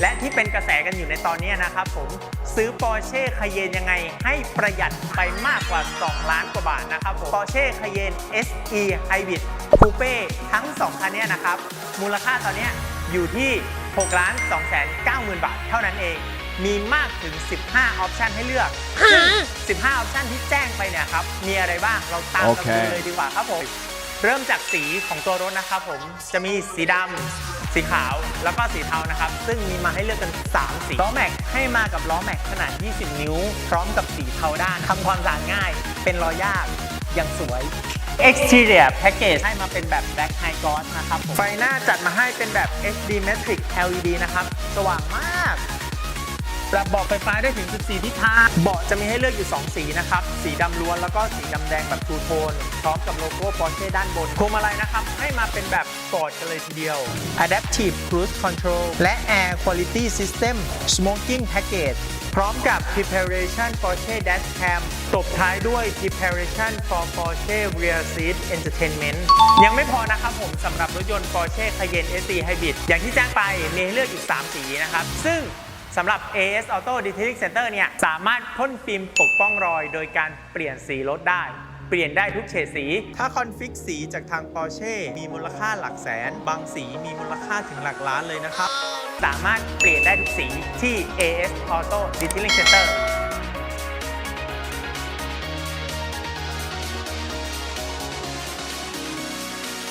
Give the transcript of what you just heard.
และที่เป็นกระแสกันอยู่ในตอนนี้นะครับผมซื้อ Porsche Cayenne ยังไงให้ประหยัดไปมากกว่า 2 ล้านกว่าบาทนะครับผม Porsche Cayenne SE Hybrid Coupe ทั้ง 2 คันเนี้นะครับ มูลค่าตอนนี้อยู่ที่ 6 ล้าน2แสน9หมื่นบาทเท่านั้นเอง มีมากถึง 15 ออปชันให้เลือกซึ่ง15 ออปชันที่แจ้งไปเนี่ยครับ มีอะไรบ้างเราตามกันเลยดีกว่าครับผม เริ่มจากสีของตัวรถนะครับผมจะมีสีดำ สีขาวแล้วก็สีเทานะครับ ซึ่งมีมาให้เลือกกัน 3 สีล้อแม็กให้มากับล้อแม็กขนาด 20 นิ้ว พร้อมกับสีเทาด้านทำความสะอาดง่าย เป็นรอยยากยังสวย Exterior Package ให้มาเป็นแบบ Black High Gloss นะครับผมไฟหน้าจัดมาให้เป็นแบบ HD Matrix LED นะครับ สว่างมาก ปรับเบาะไฟฟ้าได้ถึง 14 ทิศทาง เบาะจะมีให้เลือกอยู่ 2 สีนะครับ สีดำล้วนแล้วก็สีดำแดงแบบทูโทน พร้อมกับโลโก้ Porsche ด้านบนพวงมาลัยนะครับ ให้มาเป็นแบบสปอร์ตกันเลยทีเดียว Adaptive Cruise Control และ Air Quality System Smoking Package พร้อมกับ Preparation Porsche Dashcam ตบท้ายด้วย Preparation for Porsche Rear Seat Entertainment ยังไม่พอนะครับผมสำหรับรถยนต์ Porsche Cayenne SE Hybrid อย่างที่แจ้งไปมีให้เลือกอีก 3 สีนะครับ ซึ่ง สำหรับ AS Auto Detailing Center เนี่ยสามารถพ่นฟิล์มปกป้องรอย โดยการเปลี่ยนสีรถได้ เปลี่ยนได้ทุกเฉดสี ถ้าคอนฟิกสีจากทาง Porsche มีมูลค่าหลักแสน บางสีมีมูลค่าถึงหลักล้านเลยนะครับ สามารถเปลี่ยนได้ทุกสีที่ AS Auto Detailing Center